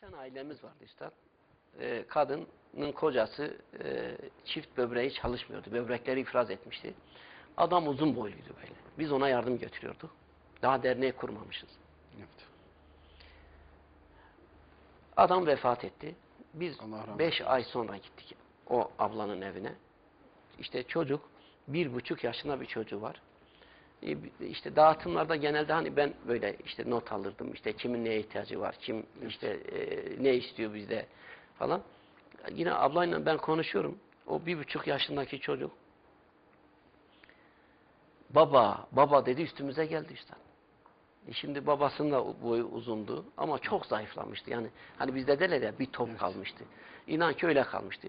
tane ailemiz vardı üstad. Ee, kadının kocası e, çift böbreği çalışmıyordu. Böbrekleri ifraz etmişti. Adam uzun boyluydu böyle. Biz ona yardım götürüyorduk. Daha derneği kurmamışız. Evet. Adam vefat etti. Biz beş ay sonra gittik o ablanın evine. İşte çocuk bir buçuk yaşında bir çocuğu var. E, İşte dağıtımlarda genelde hani ben böyle işte not alırdım. İşte kimin neye ihtiyacı var, kim işte e, ne istiyor bizde falan. Yine ablayla ben konuşuyorum. O bir buçuk yaşındaki çocuk baba, baba dedi üstümüze geldi işte. E Şimdi babasının da boyu uzundu ama çok zayıflamıştı. Yani hani bizde derler ya bir top kalmıştı. İnan ki öyle kalmıştı.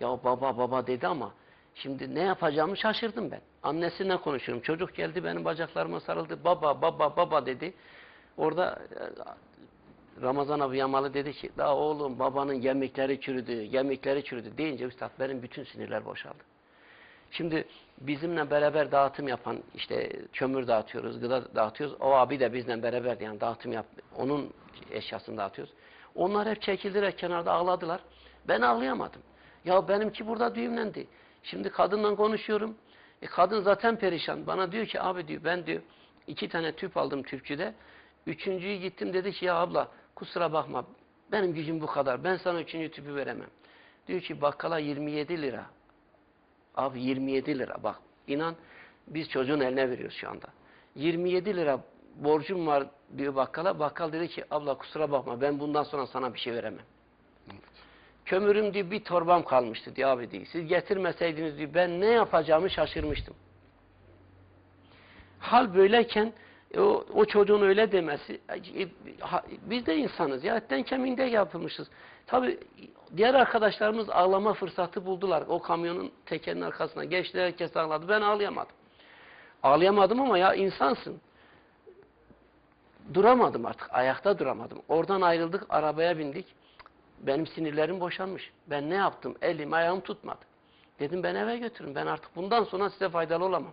Ya baba baba dedi ama şimdi ne yapacağımı şaşırdım ben. Annesiyle konuşuyorum. Çocuk geldi benim bacaklarıma sarıldı. Baba baba baba dedi. Orada e, Ramazan abi Yamalı dedi ki la oğlum babanın gemikleri çürüdü, gemikleri çürüdü deyince üstad benim bütün sinirler boşaldı. Şimdi bizimle beraber dağıtım yapan işte kömür dağıtıyoruz, gıda dağıtıyoruz. O abi de bizle beraber yani dağıtım yap, onun eşyasını dağıtıyoruz. Onlar hep çekildiler kenarda ağladılar. Ben ağlayamadım. Ya benimki burada düğümlendi. Şimdi kadınla konuşuyorum. E kadın zaten perişan. Bana diyor ki abi diyor ben diyor iki tane tüp aldım tüpçüde. Üçüncüyü gittim dedi ki ya abla kusura bakma benim gücüm bu kadar. Ben sana üçüncü tüpü veremem. Diyor ki bakkala 27 lira. Abi 27 lira bak inan biz çocuğun eline veriyoruz şu anda. 27 lira borcum var diyor bakkala. Bakkal dedi ki abla kusura bakma ben bundan sonra sana bir şey veremem. Kömürüm diyor bir torbam kalmıştı diyor abi diyor. Siz getirmeseydiniz diyor ben ne yapacağımı şaşırmıştım. Hal böyleyken e, o, o çocuğun öyle demesi e, ha, biz de insanız ya etten kemiğinde yapılmışız. Tabi diğer arkadaşlarımız ağlama fırsatı buldular. O kamyonun tekerinin arkasına geçti herkes ağladı. Ben ağlayamadım. Ağlayamadım ama ya insansın. Duramadım artık. Ayakta duramadım. Oradan ayrıldık arabaya bindik. Benim sinirlerim boşanmış. Ben ne yaptım? Elim ayağım tutmadı. Dedim ben eve götürün. Ben artık bundan sonra size faydalı olamam.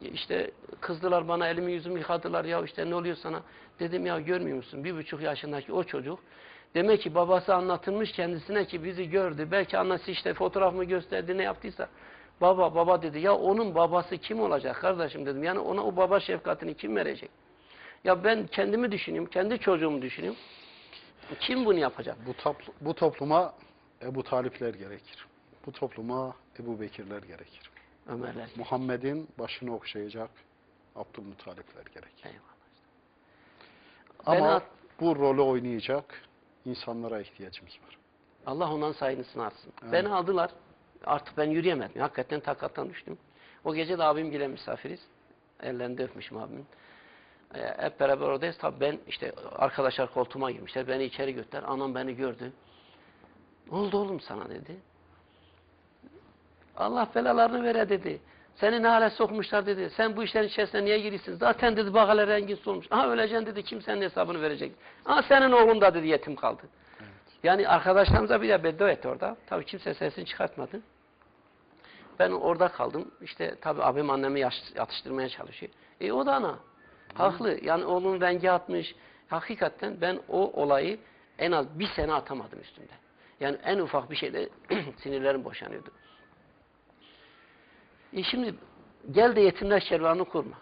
İşte kızdılar bana elimi yüzümü yıkadılar ya işte ne oluyor sana? Dedim ya görmüyor musun? Bir buçuk yaşındaki o çocuk demek ki babası anlatılmış kendisine ki bizi gördü. Belki annesi işte fotoğrafımı gösterdi ne yaptıysa. Baba baba dedi. Ya onun babası kim olacak kardeşim dedim. Yani ona o baba şefkatini kim verecek? Ya ben kendimi düşünüyorum. Kendi çocuğumu düşünüyorum. Kim bunu yapacak? Bu, topl- bu topluma Ebu Talipler gerekir. Bu topluma Ebu Bekirler gerekir. Ömerler. Muhammed'in başını okşayacak Abdülmuttalipler gerekir. Eyvallah. Ama Ben- bu rolü oynayacak insanlara ihtiyacımız var. Allah ondan sayısını artsın. Evet. Beni aldılar. Artık ben yürüyemedim. Hakikaten takattan düştüm. O gece de abim bile misafiriz. Ellerinde öpmüşüm abimin. Ee, hep beraber oradayız. Tabii ben işte arkadaşlar koltuğuma girmişler. Beni içeri götürdüler. Anam beni gördü. Ne oldu oğlum sana dedi. Allah belalarını vere dedi. Seni ne hale sokmuşlar dedi. Sen bu işlerin içerisine niye giriyorsun? Zaten dedi bak hele rengin solmuş. Aha öleceksin dedi. Kimsenin hesabını verecek. Aha senin oğlun da dedi yetim kaldı. Yani arkadaşlarımıza bir de beddua etti orada. Tabii kimse sesini çıkartmadı. Ben orada kaldım. İşte tabii abim annemi yatıştırmaya çalışıyor. E o da ana. Haklı. Yani oğlunun rengi atmış. Hakikaten ben o olayı en az bir sene atamadım üstümde. Yani en ufak bir şeyde sinirlerim boşanıyordu. E şimdi gel de yetimler kervanını kurma.